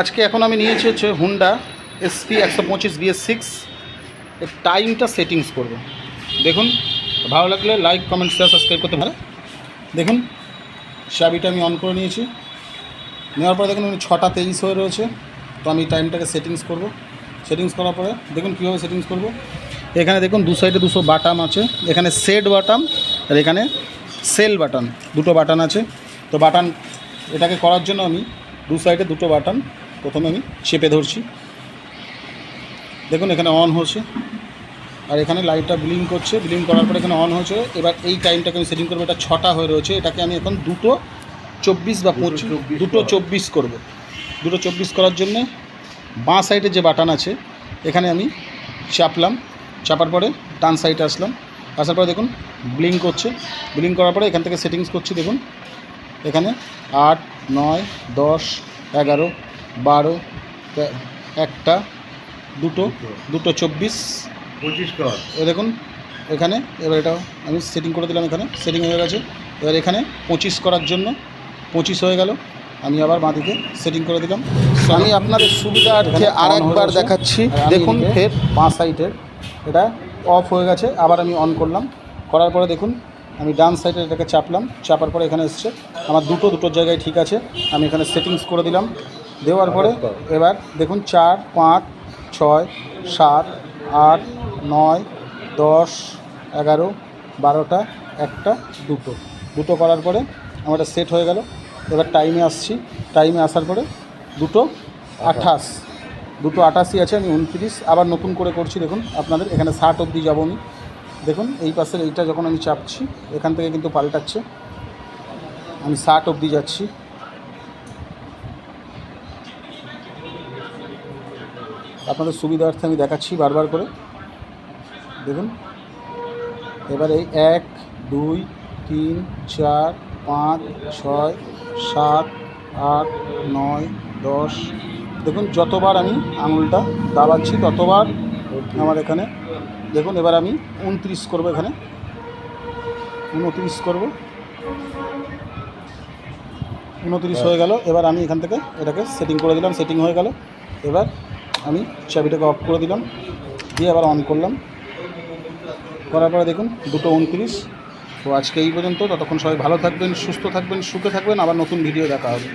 আজকে এখন আমি নিয়েছি হচ্ছে হুন্ডা এসপি একশো পঁচিশ বিএস সিক্স এর টাইমটা সেটিংস করব। দেখুন, ভালো লাগলে লাইক কমেন্ট শেয়ার সাবস্ক্রাইব করতে পারে দেখুন, চাবিটা আমি অন করে নিয়েছি। নেওয়ার পরে দেখুন ছটা তেইশ হয়ে রয়েছে। তো আমি টাইমটাকে সেটিংস করব। সেটিংস করার পরে দেখুন, কীভাবে সেটিংস করব। এখানে দেখুন, দু সাইডে দুশো বাটাম আছে। এখানে সেট বাটাম আর এখানে সেল বাটন দুটো বাটন আছে। তো বাটন এটাকে করার জন্য আমি দু সাইডে দুটো বাটন প্রথমে আমি চেপে ধরছি। দেখুন এখানে অন হচ্ছে। আর এখানে লাইটটা ব্লিং করছে। ব্লিং করার পরে এখানে অন হয়েছে এবার এই টাইমটাকে আমি সেটিং করব। এটা ছটা হয়ে রয়েছে। এটাকে আমি এখন দুটো চব্বিশ বা পঁচিশ দুটো চব্বিশ করব। দুটো চব্বিশ করার জন্যে বাঁ সাইডে যে বাটন আছে এখানে আমি চাপলাম। চাপার পরে ডান সাইডে আসলাম। আসার পরে দেখুন ব্লিং করছে। ব্লিং করার পরে এখান থেকে সেটিংস করছি। দেখুন এখানে আট নয় দশ এগারো বারো একটা দুটো দুটো। চব্বিশ। পঁচিশ কর এ দেখুন এখানে এবার এটা আমি সেটিং করে দিলাম এখানে সেটিং হয়ে গেছে। এবার এখানে পঁচিশ করার জন্য পঁচিশ হয়ে গেল। আমি আবার বাঁদিকে সেটিং করে দিলাম। আমি আপনাদের সুবিধার্থে আর একবার দেখাচ্ছি। দেখুন ফের বাঁ সাইডের এটা অফ হয়ে গেছে আবার আমি অন করলাম। করার পরে দেখুন আমি ডান সাইডে এটাকে চাপলাম। চাপার পরে এখানে এসছে। আমার দুটো দুটোর জায়গায় ঠিক আছে। আমি এখানে সেটিংস করে দিলাম। দেওয়ার পরে এবার দেখুন চার পাঁচ ছয় সাত আট নয় দশ এগারো বারোটা একটা দুটো। দুটো করার পরে আমার এটা সেট হয়ে গেল। এবার টাইমে আসছি। টাইমে আসার পরে দুটো আঠাশ। দুটো আটাশি আছে আমি উনত্রিশ। আবার নতুন করে করছি দেখুন আপনাদের এখানে ষাট অবধি যাব আমি। দেখুন এই পাশের এইটা যখন আমি চাপছি এখান থেকে কিন্তু পাল্টাচ্ছে। আমি ষাট অবধি যাচ্ছি। আপনাদের সুবিধার্থে আমি দেখাচ্ছি বারবার করে। দেখুন। এবার এই এক দুই তিন চার পাঁচ ছয় সাত আট নয় দশ। দেখুন যতবার আমি আঙুলটা দাবাচ্ছি ততবার আমার এখানে। দেখুন এবার আমি উনত্রিশ করব এখানে। উনত্রিশ করব। উনত্রিশ হয়ে। গেল। এবার আমি এখান থেকে এটাকে সেটিং করে দিলাম। সেটিং হয়ে গেল। এবার আমি চাবিটাকে অফ করে দিলাম, দিয়ে আবার অন করলাম। করার পরে দেখুন, দুটো উনত্রিশ। তো আজকে এই পর্যন্ত, ততক্ষণ সবাই ভালো থাকবেন, সুস্থ থাকবেন, সুখে থাকবেন। আবার নতুন ভিডিও দেখা হবে।